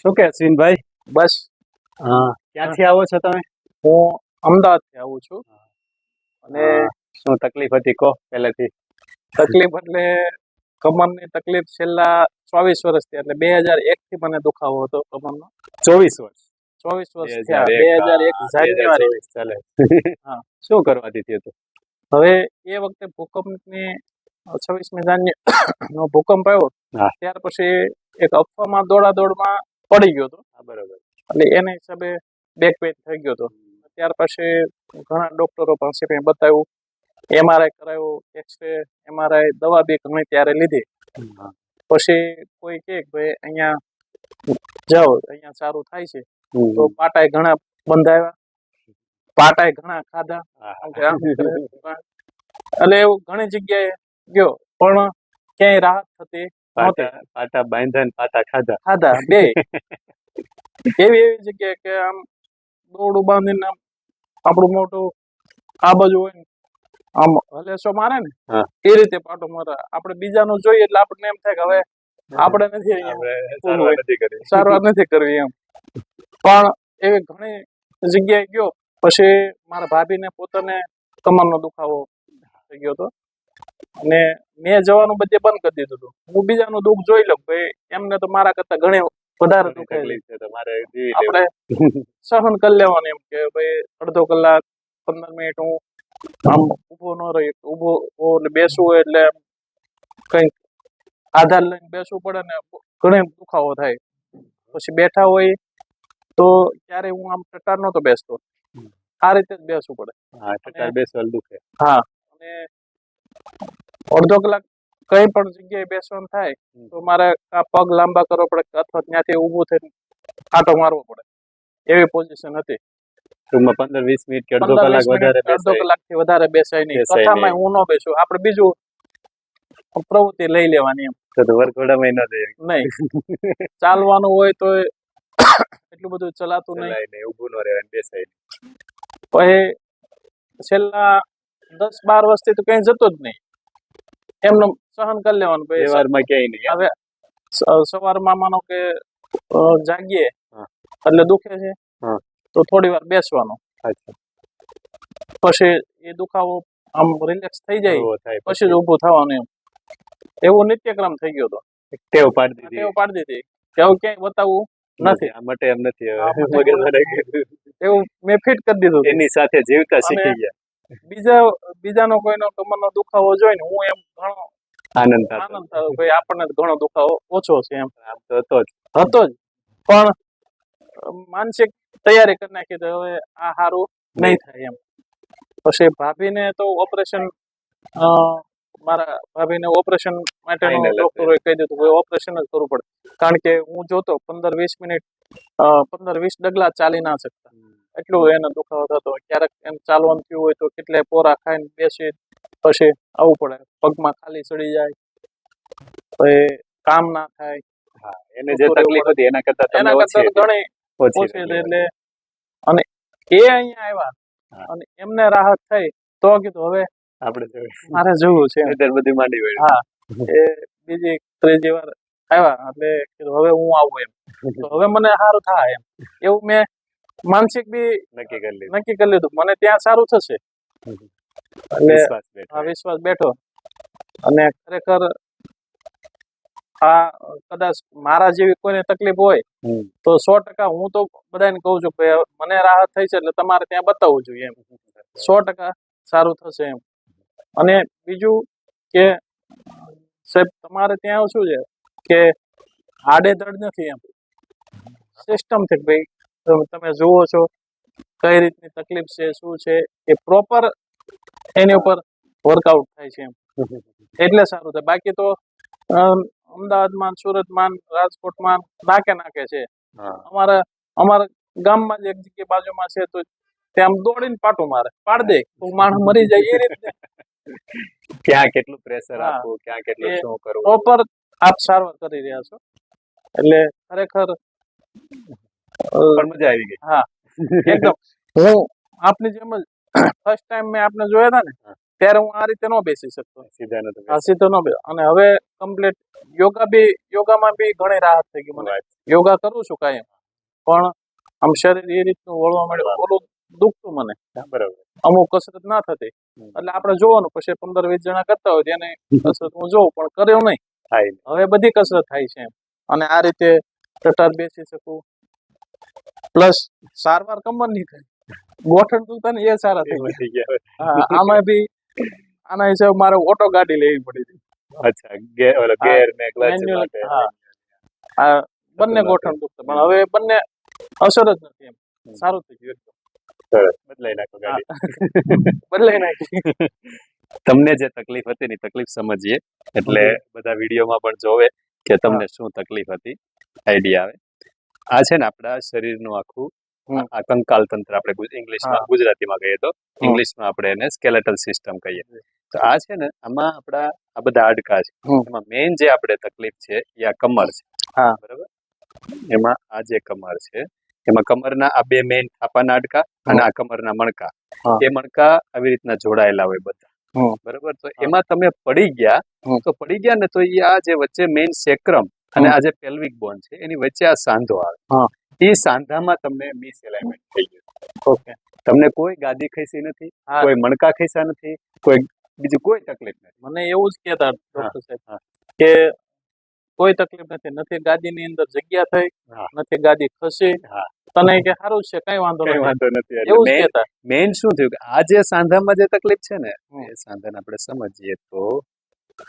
શું કે અશ્વિનભાઈ? બસ. હા. ક્યાંથી આવો છો તમે? હું અમદાવાદથી આવું છું. અને શું તકલીફ હતી કહો પહેલેથી. તકલીફ એટલે કમરની તકલીફ છેલ્લા ચોવીસ વર્ષથી એટલે બે હજાર એક થી મને દુખાવો હતો કમરનો. ચોવીસ વર્ષ. ચોવીસ વર્ષ થયા. બે હજાર એક જાન્યુઆરી. ચાલે. હા. શું કરવા દીધી હતું? હવે એ વખતે ભૂકંપની છવ્વીસમી જાન્યુ નો ભૂકંપ આવ્યો. ત્યાર પછી એક અફવામાં દોડા દોડમાં પડી ગયો હતો. બરાબર. એટલે એના હિસાબે બેક પેઇન થઈ ગયો હતો. ત્યાર પછી ઘણા ડોક્ટરો પાસે કંઈ બતાવ્યું. એમઆરઆઈ કરાયો એક્સરે એમઆરઆઈ દવા બી ઘણી ત્યારે લીધી. પછી કોઈ કે ભાઈ અહીંયા જાઓ અહીંયા સારું થાય છે. તો પાટાય ઘણા બંધાવ્યા. પાટાય ઘણા ખાધા. એટલે એવું ઘણી જગ્યાએ ગયો. પણ ક્યાંય રાહત થતી પાટા પાટા બાંધ્યા ને પાટા ખાધા. ખાધા બે. એવી એવી જગ્યાએ કે આમ દોડું બાંધીને આપણું મોટું આ બાજુ હોય ને આમ હલેસો મારે ને એ રીતે પાટો મારે. આપણે બીજાનું જોઈએ એટલે આપણને એમ થાય કે હવે આપણે નથી સારવાર નથી કરી. સારવાર નથી કરવી એમ. પણ એવી ઘણી જગ્યાએ ગયો પછી મારા ભાભીને પોતાને કમરનો દુખાવો થઈ ગયો હતો. અને મેં જવાનું બધે બંધ કરી દીધું હતું. હું બીજાનું દુઃખ જોઈ લઉં ભાઈ એમને તો મારા કરતા ઘણી વધારે ઘણી છે તમારે આપણે સહન કરી લેવાનું એમ કે ભાઈ અડધો કલાક પંદર મિનિટ હું આમ ઊભો ન રહી ઊભો એટલે બેસવું એટલે કંઈક આધાર લઈને બેસવું પડે ને ઘણી દુખાવો થાય. પછી બેઠા હોય તો ક્યારે હું આમ ટટાર નતો બેસતો. આ રીતે જ બેસવું પડે. હા ટટાર બેસવાલ દુખે. હા. અને અડધો કલાક કઈ પણ જગ્યાએ બેસવાનું થાય તો મારે આ પગ લાંબા કરવો પડે અથવા ત્યાંથી ઊભું થઈને આટો મારવો પડે. એવી પોઝિશન હતી. ટૂંકમાં પંદર વીસ મિનિટ કે અડધો કલાક વધારે અડધો કલાકથી વધારે બેસાય નહીં. કથામાં હું ન બેસું. આપણે બીજું પ્રવૃત્તિ લઈ લેવાની એમ. તો વરઘોડામાં ન જઈએ નહીં. ચાલવાનું હોય તો એટલું બધું ચલાતું નહીં. ઊભું ન રહેવાય બેસાય. પછી છેલ્લા દસ બાર વર્ષથી તો કઈ જતો જ નહીં. એમને સહન કરી લેવાનું વ્યવહારમાં ક્યાંય નહીં હવે સવારમાં માનો કે જાગીએ એટલે દુખે છે તો થોડી વાર બેસવાનું. પછી એ દુખાવો આમ રિલેક્સ થઈ જાય પછી જ ઊભું થવાનું એમ. એવો નિત્યક્રમ થઈ ગયો હતો. ટેવ પાડી દીધી. ટેવ પાડી દીધી. કે હવે ક્યાંય બતાવવું નથી. આ માટે એમ નથી. એવું મેં ફિટ કરી દીધું. એની સાથે જીવતા શીખી ગયા. બીજા બીજાનો કોઈનો કમરનો દુખાવો જોઈને હું એમ ઘણો આનંદ થતો આનંદ થયો. ભાઈ આપણને ઘણો દુખાવો ઓછો છે એમ. હતો જ. હતો જ. પણ માનસિક તૈયારી કરી નાખી તો હવે આ સારું નહીં થાય એમ. પછી ભાભીને તો ઓપરેશન મારા ભાભીને ઓપરેશન માટે ડોક્ટરોએ કહી દીધું કે ઓપરેશન જ કરવું પડે. કારણ કે હું જોતો પંદર વીસ મિનિટ પંદર વીસ ડગલા ચાલી ના શકતા. એટલું એને દુખાવો થતો ક્યારેક એમ ચાલવાનું થયું હોય તો કેટલાય પોરા ખાઈને બેસી પછી આવવું પડે. પગમાં ખાલી ચડી જાય પછી કામ ના થાય. એને જે તકલીફ હતી એના કરતા એના કરતા ઘણી ઓછી એટલે અને એ અહીંયા આવ્યા. અને એમને રાહત થઈ. તો કીધું હવે આપણે જોઈએ. મારે જવું છે. બધી માંડી વળી. હા. એ બીજી ત્રીજી વાર આવ્યા. એટલે કીધું હવે હું આવું એમ. તો હવે મને સારું થાય એમ. એવું મેં માનસિક બી નક્કી કરી લીધું. નક્કી કરી લીધું. મને ત્યાં સારું થશે. એટલે વિશ્વાસ બેઠો. આ વિશ્વાસ બેઠો. અને ખરેખર આ કદાચ મારા જેવી કોઈને તકલીફ હોય તો સો ટકા હું તો બધાને કહું છું કે મને રાહત થઈ છે એટલે તમારે ત્યાં બતાવવું જોઈએ એમ. સો ટકા સારું થશે એમ. અને બીજું કે સાહેબ તમારે ત્યાં શું છે કે આડેધડ નથી એમ. સિસ્ટમથી ભાઈ તમે જુઓ છો કઈ રીતની તકલીફ છે શું છે એ પ્રોપર એની ઉપર વર્કઆઉટ થાય છે એમ. એટલે સારું થાય. બાકી તો અમદાવાદમાં સુરતમાં રાજકોટમાં નાકે નાકે છે. અમારા અમારા ગામમાં જ એક જગ્યા બાજુમાં છે તો ત્યાં દોડીને પાટું મારે. પાડ દે તો માણસ મરી જાય એ રીતે. ક્યાં કેટલું પ્રેશર. આપવું ક્યાં કેટલું શું કરવું? પ્રોપર આપ સારવાર કરી રહ્યા છો. એટલે ખરેખર પણ મજા આવી ગઈ. એકદમ. હું આપની જેમ જ ફર્સ્ટ ટાઈમ મેં આપને જોયા હતા ને ત્યારે હું આ રીતે ન બેસી શકતો. સીધા નતો સીધો ન બેસ અને હવે કમ્પ્લીટ યોગા બી યોગામાં બી ઘણી રાહત થઈ ગઈ મને. યોગા કરું છું કાયમ પણ આમ શરીર એ રીતનું વળવા માંડ્યું ઓલું દુખતું મને. બરાબર. અમુક કસરત ના થતી. એટલે આપણે જોવાનું પછી પંદર વીસ જણા કરતા હોય તેને કસરત હું જોઉં પણ કર્યો નહીં. હવે બધી કસરત થાય છે એમ. અને આ રીતે ટટાર બેસી શકું પ્લસ સારવાર કમરની થઈ ગોઠણ તું તને એ સારા થઈ ગયા. આમાં બી આના હિસાબે મારે ઓટો ગાડી લેવી પડી હતી. અચ્છા ગે ઓલો હા, ગેર ને ક્લચ માટે. હા. બંને ગોઠણ દુખતા પણ હવે બંને અસર જ નથી એમ. સારું થઈ ગયું બદલાઈ નાખો ગાડી. બદલાઈ નાખી. તમને જે તકલીફ હતી ની તકલીફ સમજીએ. એટલે બધા વિડીયોમાં પણ જોવે કે તમને શું તકલીફ હતી. આઈડિયા આવે. આ છે ને આપણા શરીરનું આખું. આ કંકાલ તંત્ર આપણે ઇંગ્લિશમાં ગુજરાતીમાં કહીએ તો. ઇંગ્લિશમાં આપણે એને સ્કેલેટલ સિસ્ટમ કહીએ. તો આ છે ને આમાં આપણા આ બધા હાડકા છે. એમાં મેઇન જે આપણે તકલીફ છે એ આ કમર છે. બરાબર? એમાં આ જે કમર છે એમાં કમરના આ બે મેઇન થાપાના હાડકા અને આ કમરના મણકા. એ મણકા આવી રીતના જોડાયેલા હોય બધા. બરાબર? તો એમાં તમે પડી ગયા તો પડી ગયા ને તો એ આ જે વચ્ચે મેઇન સેક્રમ અને આ જે પેલ્વિક બોન છે એની વચ્ચે આ સાંધો આવે. એ સાંધામાં તમને મિસ એલાઇનમેન્ટ થઈ ગયું ઓકે તમને કોઈ ગાદી ખસી નથી કોઈ મણકા ખસ્યા નથી કોઈ બીજી કોઈ તકલીફ નથી મને એવું જ કહેતા ડોક્ટર સાહેબ કે કોઈ તકલીફ નથી નથી ગાદીની અંદર જગ્યા થઈ. નથી ગાદી ખસી હા. તને કે સારું છે કઈ વાંધો નહીં નથી વાંધો નથી એવું કહેતા મેઇન શું થયું કે આ જે સાંધામાં જે તકલીફ છે ને. એ સાંધાને આપણે સમજીએ તો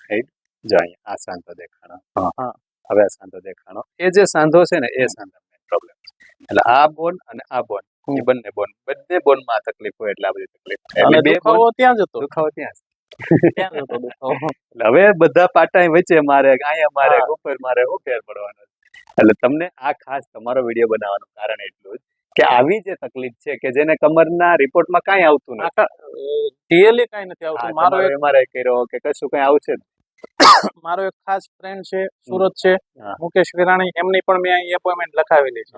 right? જો આ સાંધો દેખાણો હા. હવે આ સાંધો દેખાણો. એ જે સાંધો છે ને એ સાંધો પ્રોબ્લેમ છે. એટલે આ બોન અને આ બોન એ બંને બોન. બંને બોનમાં તકલીફ હોય એટલે આ બધી તકલીફ એટલે બે બોન દુખાવો ત્યાં જ. હતો દુખાવો. ત્યાં એટલે હવે બધા પાટા વચ્ચે મારે અહીંયા મારે ઉપર મારે શું ફેર પડવાનો એટલે તમને આ ખાસ તમારો વીડિયો બનાવવાનું કારણ એટલું જ કે આવી જે તકલીફ છે કે જેને કમરના રિપોર્ટમાં કાંઈ આવતું નથી. રિયલી કઈ નથી આવતું. મારો મારે કર્યો કે કશું કઈ આવશે જ મારો એક ખાસ ફ્રેન્ડ છે સુરત છે. મુકેશ વિરાણી એમની પણ મેં અહીં એપોઇન્ટમેન્ટ લખાવેલી છે.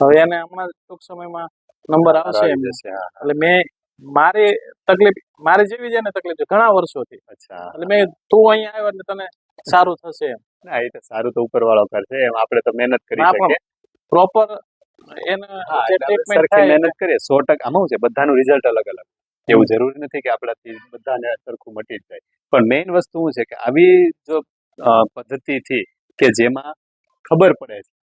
હવે એને હમણાં ટૂંક સમયમાં નંબર આવશે એમ એટલે મેં મારે તકલીફ મારે જેવી છે ને તકલીફ છે ઘણા વર્ષોથી. એટલે મેં તું અહીંયા આવ્યો એટલે તને સારું થશે એમ. ના એ તો સારું તો ઉપરવાળો કરશે એમ. આપણે તો મહેનત કરી શકીએ. પ્રોપર એને મહેનત કરીએ. સો ટકા આમાં છે? બધાનું રિઝલ્ટ અલગ અલગ એવું જરૂરી નથી કે આપણાથી બધાને સરખું મટી જ જાય. પણ મેઇન વસ્તુ શું છે કે આવી જો પદ્ધતિથી કે જેમાં ખબર પડે છે.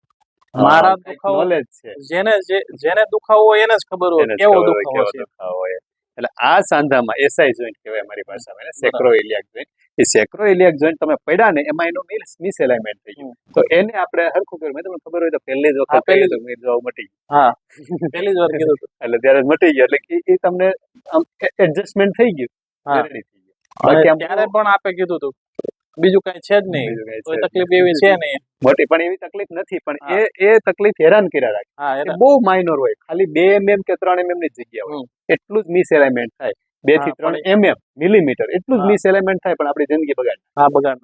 મારા દુખાવો- છે. જેને જેને દુખાવો હોય એને જ ખબર હોય કેવો દુખાવો છે? એટલે આ સાંધામાં એસઆઈ જોઈન્ટ કહેવાય મારી ભાષામાં સેક્રો ઇલિયાક જોઈન્ટ એ સેક્રોઇલિયાક જોઈન્ટ તમે પડ્યા ને એમાં એનું મિસ એલાઇનમેન્ટ થઈ ગયું. તો એને આપણે હરખું કર્યું. મેં તમને ખબર હોય તો પહેલી જ વખત પહેલી જ મેં જોવા મટી ગયું. હા પહેલી જ વાર કીધું એટલે ત્યારે જ મટી ગયું. એટલે એ તમને આમ એડજસ્ટમેન્ટ થઈ ગયું. ત્યારે પણ આપે કીધું હતું. બીજું કઈ છે જ નહીં. કોઈ તકલીફ એવી છે નહીં. મોટી પણ એવી તકલીફ નથી. પણ એ એ તકલીફ હેરાન કર્યા રાખે. બહુ માઇનોર હોય. ખાલી બે એમએમ કે ત્રણ એમએમની જગ્યા હોય. એટલું જ મિસ એલાઇનમેન્ટ થાય. બેથી ત્રણ એમએમ મિલીમીટર એટલું જ. મિસ એલિમેન્ટ થાય પણ આપણી જિંદગી બગાડે. હા બગાડ.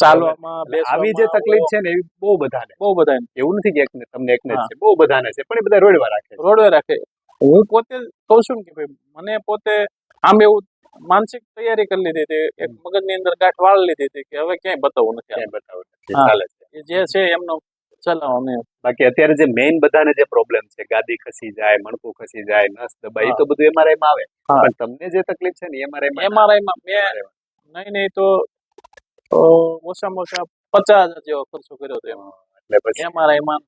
ચાલવામાં આવી જે તકલીફ છે ને એવી બહુ બધાને. બહુ બધા એવું નથી કે એકને તમને એકને છે. બહુ બધાને છે પણ એ બધા રોડવા રાખે રોડવા રાખે. હું પોતે કહું છું ને કે ભાઈ મને પોતે આમ એવું માનસિક તૈયારી કરી લીધી હતી. એક મગજની અંદર ગાંઠ વાળ લીધી હતી કે હવે ક્યાંય બતાવવું નથી ક્યાંય બતાવું નથી. હા. ચાલે છે. જે છે એમનો બાકી અત્યારે જે મેઇન બધાને જે પ્રોબ્લેમ છે ગાદી ખસી જાય મણકું ખસી જાય નસ દબાય તો બધું એમઆરઆઈ માં આવે. પણ તમને જે તકલીફ છે ને એમઆરઆઈ માં એમઆરઆઈ માં મેં નહીં નહીં તો ઓછામાં ઓછા પચાસ હજાર જેવો ખર્ચો કર્યો હતો એમાં. એટલે પછી એમઆરઆઈ માં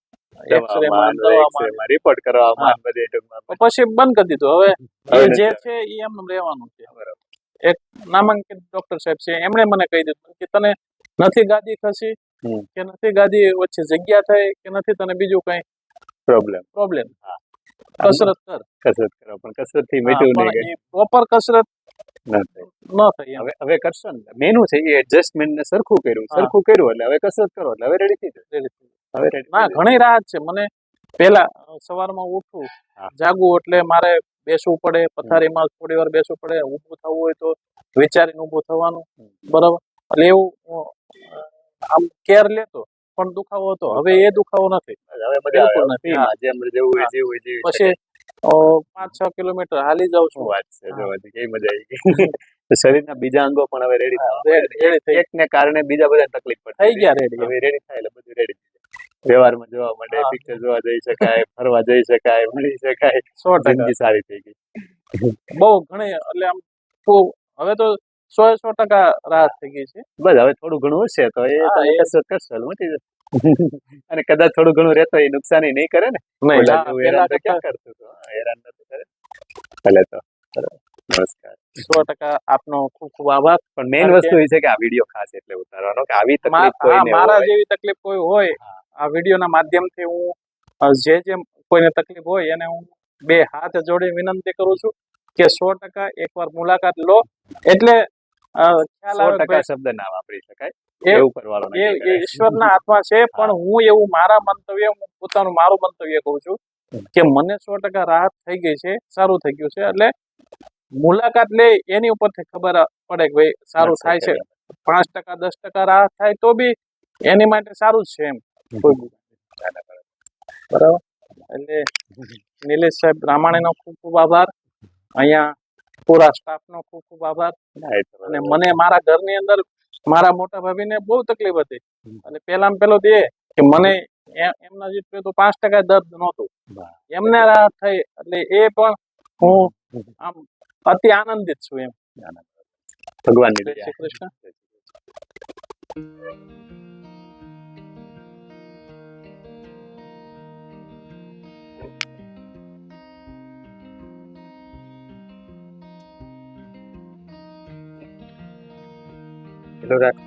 report કરવામાં પછી બંધ કરી દીધું. હવે હવે જે છે એ એમનું રહેવાનું છે. એક નામાંકિત ડોક્ટર સાહેબ છે એમણે મને કહી દીધું કે તને નથી ગાદી થશી કે નથી ગાદી વચ્ચે જગ્યા થઈ કે નથી તને બીજું કઈ પ્રોબ્લેમ પ્રોબ્લેમ હા. કસરત કર. કસરત કરો પણ કસરતથી મીઠું નહીં પ્રોપર કસરત હવે કરશો ને. મેનુ છે એ એડજસ્ટમેન્ટ ને સરખું કર્યું. સરખું કર્યું એટલે હવે કસરત કરો એટલે હવે રેડી થઈ જાય હવે રેડી ના ઘણી રાહત છે. મને પેલા સવારમાં ઉઠું. જાગું એટલે મારે બેસવું પડે પથારીમાં થોડી વાર બેસવું પડે. ઊભું થવું હોય તો વિચારીને ઊભું થવાનું. બરાબર? એટલે એવું આમ કેર લેતો પણ દુખાવો હતો. હવે એ દુખાવો નથી હવે નથી. જેમ જેવું હોય જેવું પછી પાંચ છ કિલોમીટર હાલી જાઉં છું. વાત છે જોવાથી કઈ મજા આવી ગઈ. શરીરના બીજા અંગો પણ હવે રેડી રેડી થઈ એક ને કારણે બીજા બધા તકલીફ પડે થઈ ગયા રેડી હવે રેડી થાય એટલે બધું રેડી વ્યવહારમાં જોવા માટે. પિક્ચર જોવા જઈ શકાય ફરવા જઈ શકાય મળી શકાય. સો ટકા. જિંદગી સારી થઈ ગઈ. બહુ ઘણી એટલે આમ હવે તો સો સો ટકા રાહત થઈ ગઈ છે. બસ હવે થોડું ઘણું હશે તો એ તમે કરશો મટી જશે અને કદાચ થોડું ઘણું રહેતો એ નુકસાની નહીં કરે ને. હેરાન તો ક્યાં કરતું હતું? હેરાન નથી કરે. ભલે તો. નમસ્કાર. સો ટકા આપનો ખૂબ ખૂબ આભાર. પણ મેઇન વસ્તુ એ છે કે આ વીડિયો ખાસ એટલે ઉતારવાનો કે આવી તકલીફ કોઈ મારા જેવી તકલીફ કોઈ હોય આ વિડીયોના માધ્યમથી હું જે જે કોઈને તકલીફ હોય એને હું બે હાથ જોડી વિનંતી કરું છું કે સો ટકા એકવાર મુલાકાત લો. એટલે શબ્દ ના વાપરી શકાય. એવું કરવાનું એ ઈશ્વરના હાથમાં છે પણ હું એવું મારા મંતવ્ય હું પોતાનું મારું મંતવ્ય કહું છું કે મને સો ટકા રાહત થઈ ગઈ છે સારું થઈ ગયું છે એટલે મુલાકાત લે એની ઉપરથી ખબર પડે કે ભાઈ સારું થાય છે. પાંચ ટકા દસ ટકા રાહત થાય તો બી એની માટે સારું જ છે એમ. કોઈ બરાબર. એટલે નિલેશ સાહેબ રામાણીનો ખૂબ ખૂબ આભાર. અહીંયા પૂરા સ્ટાફનો ખૂબ ખૂબ આભાર. અને મને મારા ઘરની અંદર મારા મોટા ભાભીને બહુ તકલીફ હતી. અને પહેલામાં પહેલો તે કે મને એમના જેટલું તો પાંચ ટકા દર્દ નહોતું. એમને રાહત થઈ એટલે એ પણ હું આમ અતિ આનંદિત છું એમ. ભગવાન શ્રી કૃષ્ણ. પેલો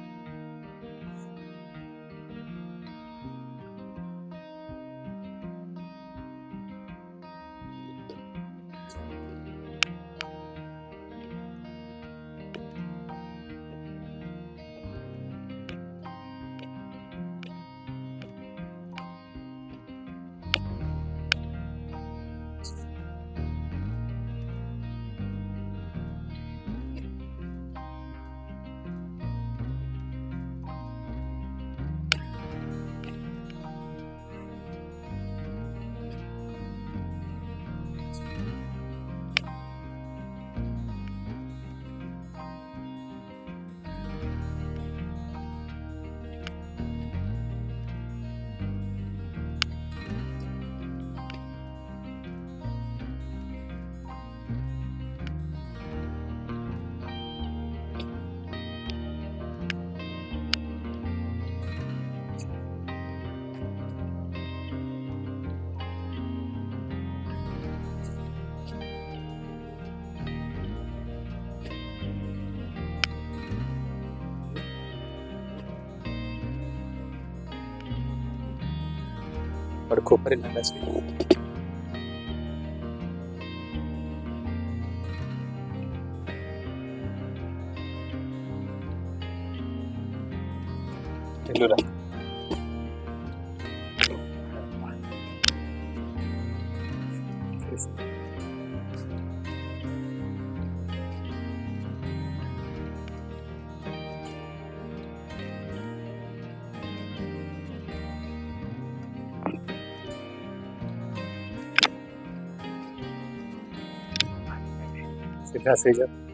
રાખ. પડખું ફરી નાખે છે પેલું રાખ. સીધા થઈ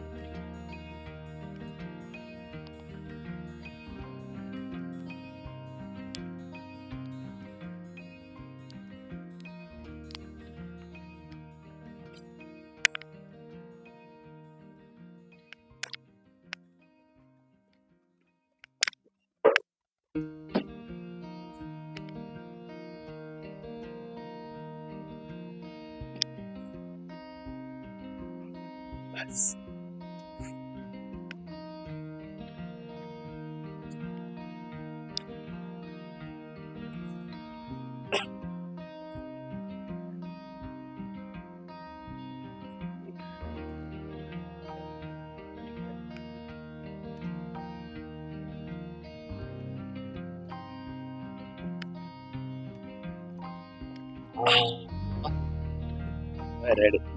જાઓ બસ રેડી